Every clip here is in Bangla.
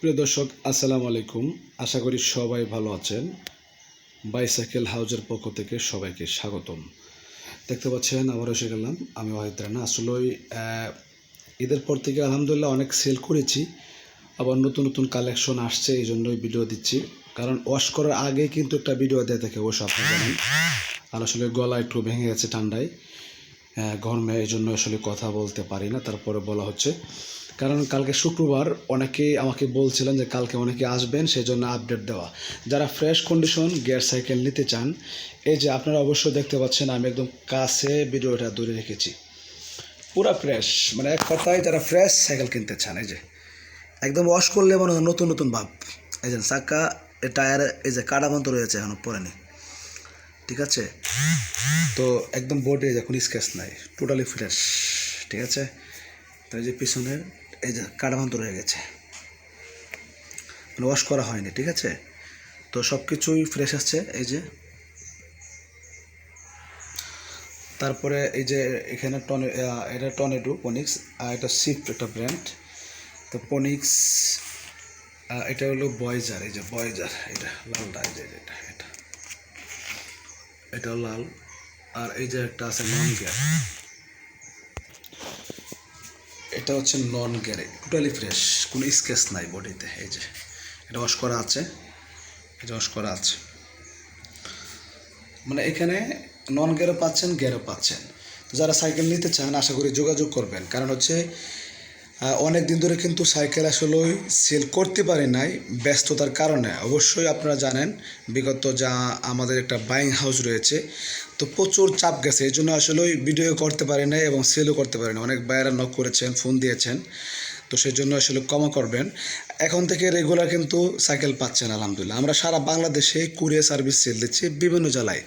প্রিয় দর্শক, আসসালামু আলাইকুম। আশা করি সবাই ভালো আছেন। বাইসাইকেল হাউজের পক্ষ থেকে সবাইকে স্বাগতম। দেখতে পাচ্ছেন আবার এসে গেলাম। আমি ওয়াহিদ রানা। আসলে ঈদের পর থেকে আলহামদুলিল্লাহ অনেক সেল করেছি। আবার নতুন নতুন কালেকশন আসছে, এই জন্যই ভিডিও দিচ্ছি। কারণ ওয়াশ করার আগে কিন্তু একটা ভিডিও দেয় থাকে অবশ্য আপনারা জানেন। আর আসলে গলা একটু ভেঙে গেছে ঠান্ডায়। গরমে এই জন্য আসলে কথা বলতে পারি না। তারপরে বলা হচ্ছে কারণ কালকে শুক্রবার অনেকেই আমাকে বলছিলেন যে কালকে অনেকে আসবেন সেই জন্য আপডেট দেওয়া। যারা ফ্রেশ কন্ডিশন গিয়ার সাইকেল নিতে চান, এই যে আপনারা অবশ্যই দেখতে পাচ্ছেন, আমি একদম কাছে ভিডিওটা দূরে রেখেছি। পুরা ফ্রেশ মানে এক কথায় যারা ফ্রেশ সাইকেল কিনতে চান, এই যে, একদম ওয়াশ করলে মনে হয় নতুন নতুন ভাব। এই যে চাকা টায়ার এই যে কাটা বন্ধ রয়েছে এখনও, পরেনি। ঠিক আছে? তো একদম বোর্ডে এখন স্কেচ নাই টোটালি ফ্রেশ ঠিক আছে? তো এই যে পিছনের এই যে কাটাভান্ত রয়ে গেছে। মানে ওয়াশ করা হয়নি, ঠিক আছে? তো সব কিছুই ফ্রেশ আসছে, এই যে। তারপরে এই যে এখানে টনে এটা টনেডো পনিক্স আর এটা শিফট একটা ব্র্যান্ড তো পনিক্স এটা হলো বয়েজার এই যে বয়েজার এটা লালটা, এই যে এটা এটা। এটা লাল। আর এই যে একটা আছে নন এটা হচ্ছে নন গ্যারে টোটালি ফ্রেশ কোনো স্কেচ নাই বডিতে এই যে, এটা ওয়াশ করা আছে, এটা ওয়াশ করা আছে। মানে এখানে নন গ্যারো পাচ্ছেন গ্যারো পাচ্ছেন। যারা সাইকেল নিতে চান, আশা করি যোগাযোগ করবেন। কারণ হচ্ছে অনেক দিন ধরে কিন্তু সাইকেল আসলে সেল করতে পারি নাই ব্যস্ততার কারণে। অবশ্যই আপনারা জানেন, বিগত যা আমাদের একটা বাইং হাউস রয়েছে, তো প্রচুর চাপ গেছে। এই জন্য আসলে ভিডিও করতে পারি নাই এবং সেলও করতে পারি না অনেক বাইরা নক করেছেন ফোন দিয়েছেন। তো সেই জন্য আসলে ক্ষমা করবেন। এখন থেকে রেগুলার কিন্তু সাইকেল পাচ্ছেন আলহামদুলিল্লাহ। আমরা সারা বাংলাদেশে কুরিয়ার সার্ভিস সেল দিচ্ছি বিভিন্ন জেলায়।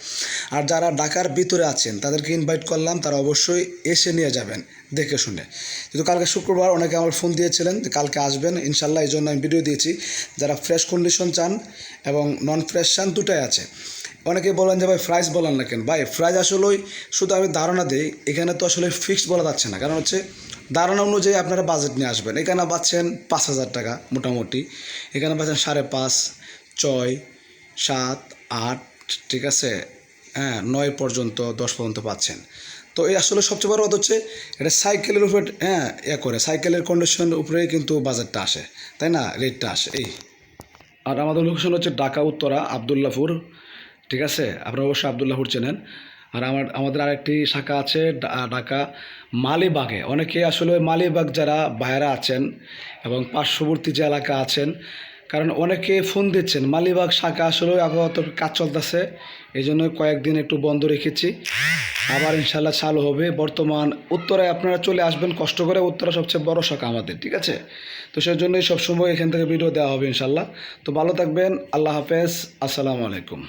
আর যারা ঢাকার ভিতরে আছেন, তাদেরকে ইনভাইট করলাম, তারা অবশ্যই এসে নিয়ে যাবেন, দেখে শুনে। কিন্তু কালকে শুক্রবার অনেকে আমার ফোন দিয়েছিলেন যে কালকে আসবেন ইনশাল্লাহ এই জন্য আমি ভিডিও দিয়েছি। যারা ফ্রেশ কন্ডিশন চান এবং নন ফ্রেশ চান, দুটাই আছে। অনেকে বলেন যে, ভাই প্রাইস বলেন না কেন? ভাই প্রাইস আসলেই শুধু আমি ধারণা দিই, এখানে তো আসলে ফিক্সড বলা যাচ্ছে না। কারণ হচ্ছে, ধারণা অনুযায়ী আপনারা বাজেট নিয়ে আসবেন। এখানে পাচ্ছেন পাঁচ হাজার টাকা মোটামুটি। এখানে পাচ্ছেন সাড়ে পাঁচ, ছয়, সাত, আট, ঠিক আছে? হ্যাঁ নয় পর্যন্ত, দশ পর্যন্ত পাচ্ছেন। তো এই আসলে সবচেয়ে বড় কথা হচ্ছে, এটা সাইকেলের উপরে হ্যাঁ ইয়ে করে। সাইকেলের কন্ডিশনের উপরেই কিন্তু বাজারটা আসে। তাই না? রেটটা আসে। এই। আর আমাদের লোকেশন হচ্ছে ঢাকা, উত্তরা, আবদুল্লাপুর। ঠিক আছে? আপনারা অবশ্যই আবদুল্লাপুর চেনেন। আর আমার, আমাদের আরেকটি শাখা আছে ঢাকা মালিবাগে। অনেকে আসলে মালিবাগ যারা বাইরে আছেন এবং পার্শ্ববর্তী যে এলাকা আছেন, কারণ অনেকে ফোন দিচ্ছেন, মালিবাগ শাখা আসলে আপাতত কাজ চলতেছে এই জন্য কয়েকদিন একটু বন্ধ রেখেছি। আবার ইনশাল্লাহ চালু হবে। বর্তমান উত্তরায় আপনারা চলে আসবেন, কষ্ট করে উত্তরা সবচেয়ে বড় শাখা আমাদের, ঠিক আছে? তো সেই জন্যই সবসময় এখান থেকে ভিডিও দেওয়া হবে ইনশাল্লাহ তো ভালো থাকবেন, আল্লাহ হাফেজ, আসসালামু আলাইকুম।